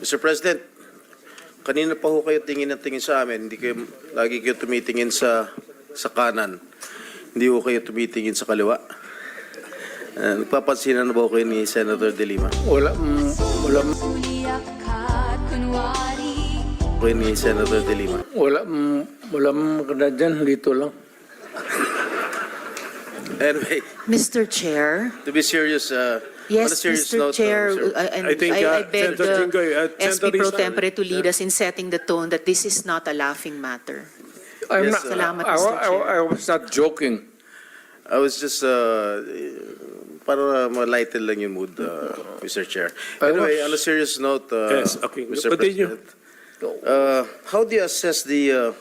Mr. President, kanina pa ho kayo tingin ng tingin sa amin. Hindi kayo, lagi kayo tumitingin sa, sa kanan. Hindi ho kayo tumitingin sa kaliwa. Uh, nagpapansinan na ba ho kayo ni Senator De Lima? Wala, mm, wala, Kayo ni Senator De Lima? wala, mm, wala maganda dyan, dito lang. Anyway, Mr. Chair, to be serious, uh, on a yes, serious Mr. note, uh, Chair, Mr. I- and I think, I I uh, beg Senator Jinggoy, uh, the SP Pro Rizal, Tempore to lead us in setting the tone that this is not a laughing matter. I'm Yes, not, uh, Salamat, I, Mr. I, Chair. I was not joking. I was just, uh, para ma-lighten lang yung mood, uh, Mr. Chair. I Anyway, was- on a serious note, uh, Yes, okay. Mr. Continue. President, uh, how do you assess the, uh,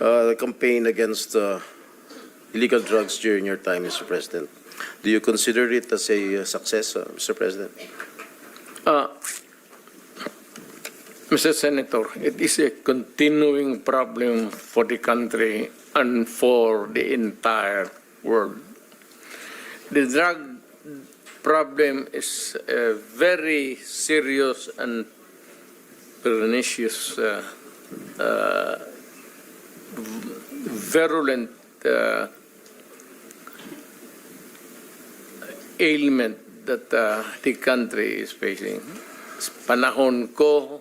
uh, the campaign against uh, illegal drugs during your time, Mr. President? Do you consider it as a uh, success, uh, Mr. President? Uh, Mr. Senator, it is a continuing problem for the country and for the entire world. The drug problem is a very serious and pernicious, uh, uh, virulent uh, ailment that uh, the country is facing. Panahon ko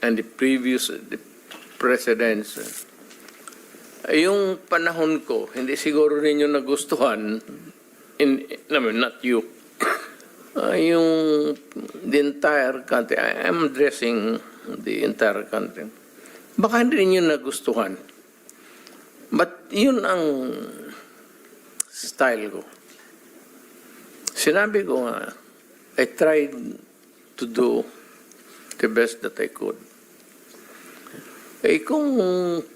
and the previous the presidents, uh, yung panahon ko, hindi siguro ninyo nagustuhan, in, I mean, not you, uh, yung the entire country, I am addressing the entire country. Baka hindi ninyo nagustuhan. But yun ang style ko. Sinabi ko nga, I tried to do the best that I could. Eh kung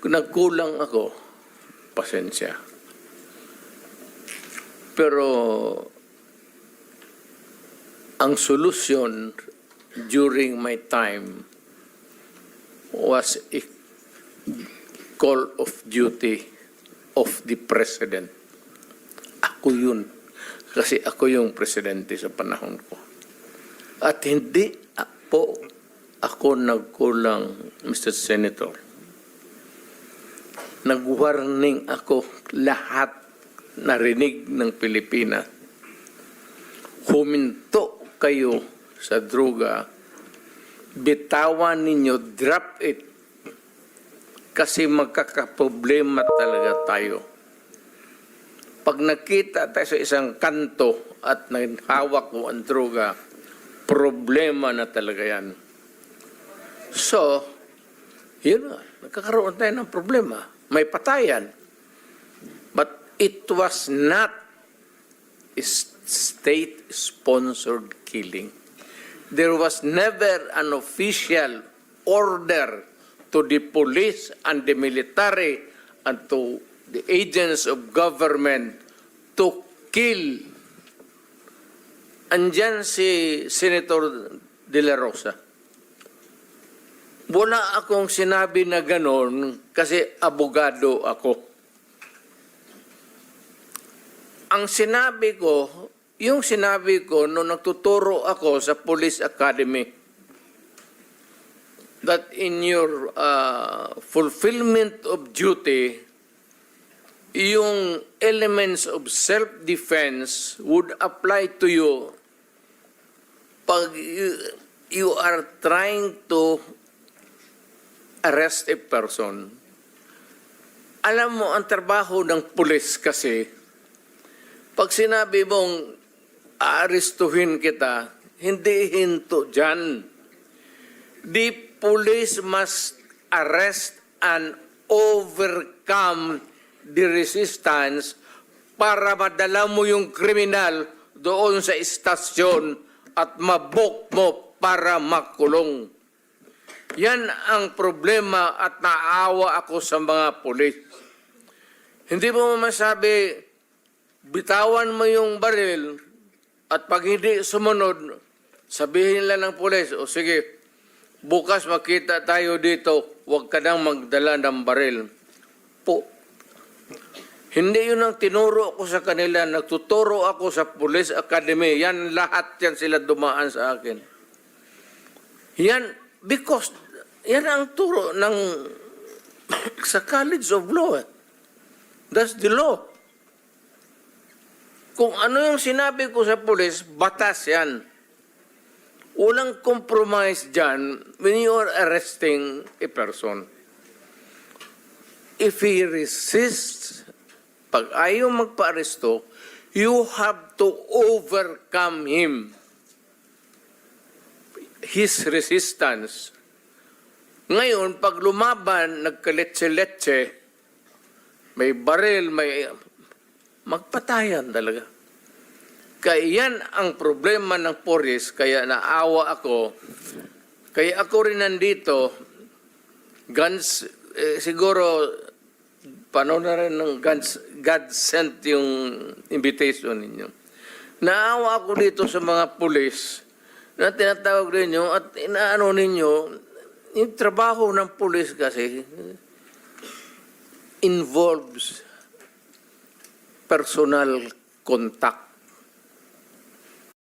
nagkulang ako, pasensya. Pero ang solusyon during my time was a call of duty of the president. Ako yun. Kasi ako yung presidente sa panahon ko. At hindi po ako nagkulang, Mr. Senator. Nag-warning ako lahat narinig ng Pilipinas. Huminto kayo sa droga. Bitawan ninyo, drop it. Kasi magkakaproblema talaga tayo pag nakita tayo sa isang kanto at hawak mo ang droga, problema na talaga yan. So, yun nga, nagkakaroon tayo ng problema. May patayan. But it was not state-sponsored killing. There was never an official order to the police and the military and to the agents of government to kill. Andyan si Senator De La Rosa. Wala akong sinabi na ganon kasi abogado ako. Ang sinabi ko, yung sinabi ko nung nagtuturo ako sa Police Academy, that in your uh, fulfillment of duty, yung elements of self-defense would apply to you pag you, are trying to arrest a person. Alam mo, ang trabaho ng pulis kasi, pag sinabi mong aarestuhin kita, hindi hinto dyan. The police must arrest and overcome the resistance para madala mo yung kriminal doon sa istasyon at mabok mo para makulong. Yan ang problema at naawa ako sa mga pulis. Hindi mo masabi, bitawan mo yung baril at pag hindi sumunod, sabihin lang ng pulis, o sige, bukas makita tayo dito, huwag ka nang magdala ng baril. Po, hindi yun ang tinuro ko sa kanila. Nagtuturo ako sa Police Academy. Yan lahat yan sila dumaan sa akin. Yan, because yan ang turo ng sa College of Law. eh. That's the law. Kung ano yung sinabi ko sa pulis, batas yan. Walang compromise dyan when you are arresting a person. If he resists, pag ayaw magpa-aresto, you have to overcome him. His resistance. Ngayon, pag lumaban, nagkaletse-letse, may baril, may... Magpatayan talaga. Kaya yan ang problema ng Poris, kaya naawa ako. Kaya ako rin nandito, guns, eh, siguro, paano na rin ng guns, God sent yung invitation ninyo. Naawa ako dito sa mga pulis na tinatawag ninyo at inaano ninyo, yung trabaho ng pulis kasi involves personal contact